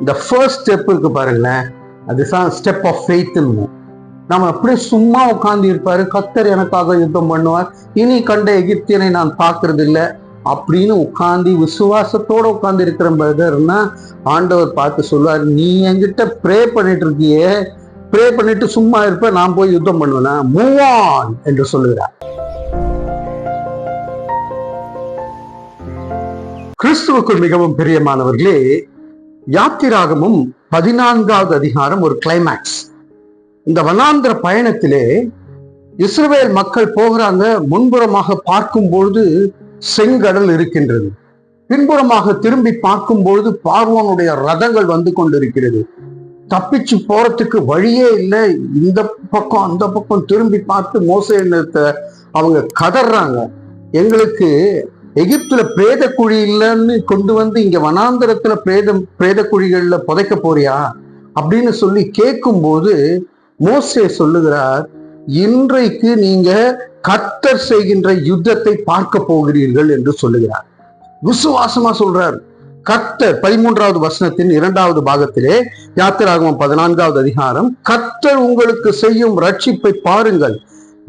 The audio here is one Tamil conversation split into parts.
இந்த ஃபர்ஸ்ட் ஸ்டெப் இருக்கு பாருங்களேன். அதுதான் ஸ்டெப் ஆஃப் ஃபெய்த்னு நம்ம அப்படியே சும்மா உட்கார்ந்து இருப்பாரு கத்தர் எனக்காக யுத்தம் பண்ணுவார் இனி கண்ட எகிப்தியனை நான் பார்க்கறது இல்லை அப்படின்னு உட்காந்து விசுவாசத்தோட உட்கார்ந்து இருக்கிற பிரதர்னா ஆண்டவர் பார்த்து சொல்லுவார் நீ என்கிட்ட ப்ரே பண்ணிட்டு இருக்கியே. ப்ரே பண்ணிட்டு சும்மா இருப்ப நான் போய் யுத்தம் பண்ணுவேனா? மூவ் ஆன் என்று சொல்லுகிறார். கிறிஸ்துவுக்குள் மிகவும் பிரியமானவர்களே யாத்திராகமும் பதினான்காவது அதிகாரம் ஒரு கிளைமேக்ஸ் இந்த வனாந்திர பயணத்திலே இஸ்ரேல் மக்கள் போகிறாங்க முன்புறமாக பார்க்கும் பொழுது செங்கடல் இருக்கின்றது. பின்புறமாக திரும்பி பார்க்கும் பொழுது பார்வோனுடைய ரதங்கள் வந்து கொண்டிருக்கிறது. தப்பிச்சு போறதுக்கு வழியே இல்லை. இந்த பக்கம் அந்த பக்கம் திரும்பி பார்த்து மோசத்தை அவங்க கதறாங்க எங்களுக்கு எகிப்துல பிரேத குழி இல்லைன்னு கொண்டு வந்து இங்க வனாந்தரத்துல பிரேதம் பிரேத குழிகள்ல புதைக்க போறியா? அப்படின்னு சொல்லி கேட்கும்போது மோசே சொல்லுகிறார் இன்றைக்கு நீங்க கத்தர் செய்கின்ற யுத்தத்தை பார்க்க போகிறீர்கள் என்று சொல்லுகிறார். விசுவாசமா சொல்றார். கத்தர் பதிமூன்றாவது வசனத்தின் இரண்டாவது பாகத்திலே யாத்திராகமம் பதினான்காவது அதிகாரம் கத்தர் உங்களுக்கு செய்யும் ரட்சிப்பை பாருங்கள்.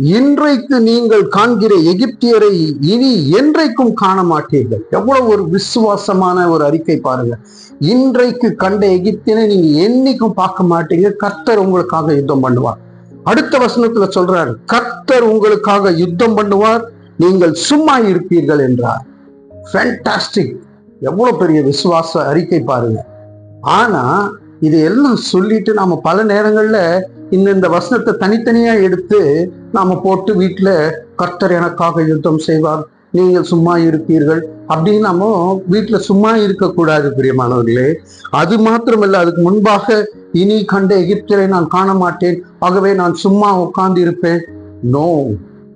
இன்றைக்கு நீங்கள் காண்கிற எகிப்தியரை இனி என்றைக்கும் காண மாட்டீர்கள் எவ்வளவு ஒரு விசுவாசமான ஒரு அறிக்கை பாருங்க. இன்றைக்கு கண்ட எகிப்தியனை நீங்க என்னைக்கும் பார்க்க மாட்டீங்க. கர்த்தர் உங்களுக்காக யுத்தம் பண்ணுவார். அடுத்த வசனத்துல சொல்றாரு கர்த்தர் உங்களுக்காக யுத்தம் பண்ணுவார். நீங்கள் சும்மா இருப்பீர்கள் என்றார். ஃபேண்டாஸ்டிக் எவ்வளவு பெரிய விசுவாச அறிக்கை பாருங்க. ஆனா இது எல்லாம் சொல்லிட்டு நாம பல நேரங்கள்ல இந்த இந்த வசனத்தை தனித்தனியா எடுத்து நாம போட்டு வீட்டுல கர்த்தர் எனக்காக யுத்தம் செய்வார் நீங்கள் சும்மா இருப்பீர்கள் அப்படின்னு நம்ம வீட்டுல சும்மா இருக்கக்கூடாது பிரியமானவர்களே. அது மாத்திரமல்ல அதுக்கு முன்பாக இனி கண்ட எகிப்தியரை நான் காண மாட்டேன் ஆகவே நான் சும்மா உட்கார்ந்து இருப்பேன் நோ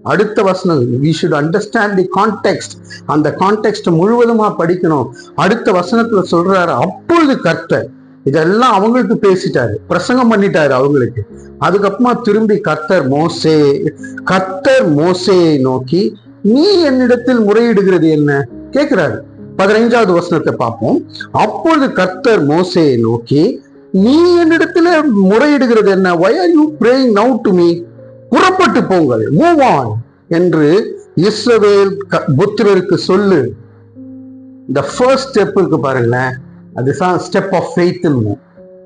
அடுத்த வசனம் we should understand the context அந்த கான்டெக்ட் முழுவதுமா படிக்கணும். அடுத்த வசனத்துல சொல்றாரு அப்பொழுது கர்த்தர் இதெல்லாம் அவங்களுக்கு பேசிட்டாரு. பிரசங்கம் பண்ணிட்டாரு அவங்களுக்கு. அதுக்கப்புறமா திரும்பி கர்த்தர் மோசே கர்த்தர் மோசையை நோக்கி நீ என்னிடத்தில் முறையிடுகிறது என்ன? கேட்கிறாரு பதினைஞ்சாவது வசனத்தை பார்ப்போம். அப்பொழுது கர்த்தர் மோசையை நோக்கி நீ என்னிடத்துல முறையிடுகிறது என்ன? Why are you praying now to me புறப்பட்டு போங்கள். மூவ் ஆன் என்று இஸ்ரவேல் க- புத்திரருக்கு சொல்லு. இந்த ஃபர்ஸ்ட் ஸ்டெப் இருக்கு பாருங்களேன். அதுதான் ஸ்டெப் ஆஃப் ஃபெய்த்னு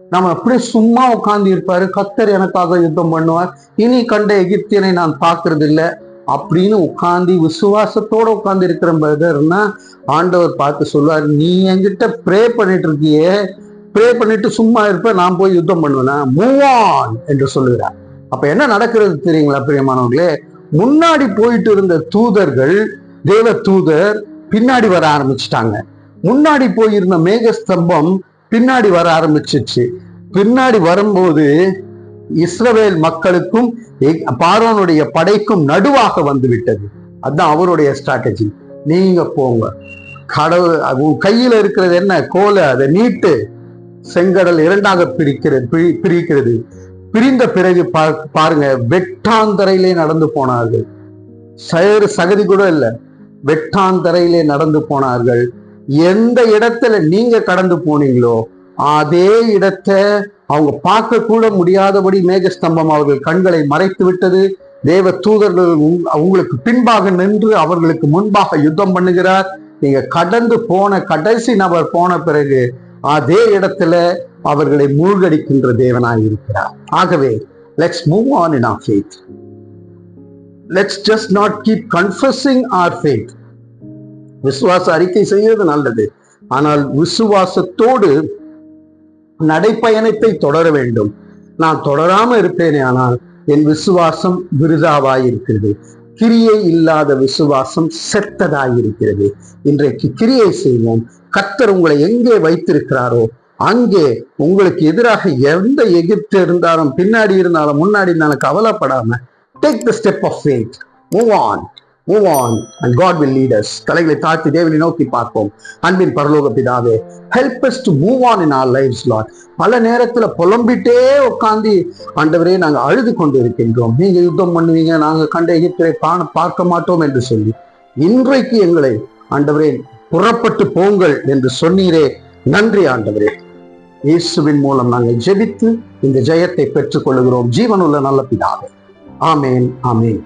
நம்ம அப்படியே சும்மா உட்கார்ந்து இருப்பாரு கத்தர் எனக்காக யுத்தம் பண்ணுவார் இனி கண்ட எகிப்தியனை நான் பார்க்கறது இல்லை அப்படின்னு உட்காந்து விசுவாசத்தோட உட்கார்ந்து இருக்கிற பிரதர்னா ஆண்டவர் பார்த்து சொல்லுவார் நீ என்கிட்ட ப்ரே பண்ணிட்டு இருக்கியே ப்ரே பண்ணிட்டு சும்மா இருப்ப நான் போய் யுத்தம் பண்ணுவேனா? மூவ் ஆன் என்று சொல்லுகிறார். அப்ப என்ன நடக்கிறது தெரியுங்களா பிரியமானவர்களே? முன்னாடி போயிட்டு இருந்த தூதர்கள் தேவ தூதர் பின்னாடி வர ஆரம்பிச்சிட்டாங்க. முன்னாடி போயிருந்த மேகஸ்தம்பம் பின்னாடி வர ஆரம்பிச்சிச்சு. பின்னாடி வரும்போது இஸ்ரவேல் மக்களுக்கும் பார்வனுடைய படைக்கும் நடுவாக வந்து விட்டது. அதுதான் அவருடைய ஸ்ட்ராட்டஜி நீங்க போங்க. கடவுள் உன் கையில இருக்கிறது என்ன? கோலை அதை நீட்டு. செங்கடல் இரண்டாக பிரிக்கிறது பிரி- பிரிக்கிறது. பிரிந்த பிறகு பா- பாருங்க வெட்டாந்தரையிலே நடந்து போனார்கள். சயறு சகதி கூட இல்லை. வெட்டாந்தரையிலே நடந்து போனார்கள். எந்த இடத்துல நீங்க கடந்து போனீங்களோ அதே இடத்தை அவங்க பார்க்க கூட முடியாதபடி மேகஸ்தம்பம் அவர்கள் கண்களை மறைத்து விட்டது. தேவ தூதர்கள் உங்- அவங்களுக்கு பின்பாக நின்று அவர்களுக்கு முன்பாக யுத்தம் பண்ணுகிறார். நீங்க கடந்து போன கடைசி நபர் போன பிறகு அதே இடத்துல அவர்களை மூழ்கடிக்கின்ற தேவனாய் இருக்கிறார். ஆகவே let's move on in our faith let's just not keep confusing our faith விசுவாச அறிக்கை செய்வது நல்லது. ஆனால் விசுவாசத்தோடு நடைப்பயணத்தை தொடர வேண்டும். நான் தொடராம இருப்பேனே ஆனால் என் விசுவாசம் விருதாவாயிருக்கிறது. கிரியை இல்லாத விசுவாசம் செத்ததாயிருக்கிறது. இன்றைக்கு கிரியை செய்வோம். கர்த்தர் உங்களை எங்கே வைத்திருக்கிறாரோ அங்கே உங்களுக்கு எதிராக எந்த எகிப்து இருந்தாலும் பின்னாடி இருந்தாலும் முன்னாடி இருந்தாலும் கவலைப்படாம take the step of faith move on move on and God will lead us தலைகளை தாழ்த்தி தேவனை நோக்கி பார்ப்போம். அன்பின் பரலோக பிதாவே help us to move on in our life's lot பல நேரத்தில் புலம்பிட்டே உட்காந்து ஆண்டவரே நாங்கள் அழுது கொண்டு இருக்கின்றோம் நீங்கள் யுத்தம் பண்ணுவீங்க நாங்கள் கண்ட எகிப்தை காண பார்க்க மாட்டோம் என்று சொல்லி இன்றைக்கு எங்களை ஆண்டவரே புறப்பட்டு போங்கள் என்று சொன்னீரே. நன்றி ஆண்டவரே. இயேசுவின் மூலம் நாங்கள் ஜெபித்து இந்த ஜெயத்தை பெற்றுக் கொள்கிறோம் ஜீவனுள்ள நல்ல பிதாவே. ஆமேன் ஆமேன்.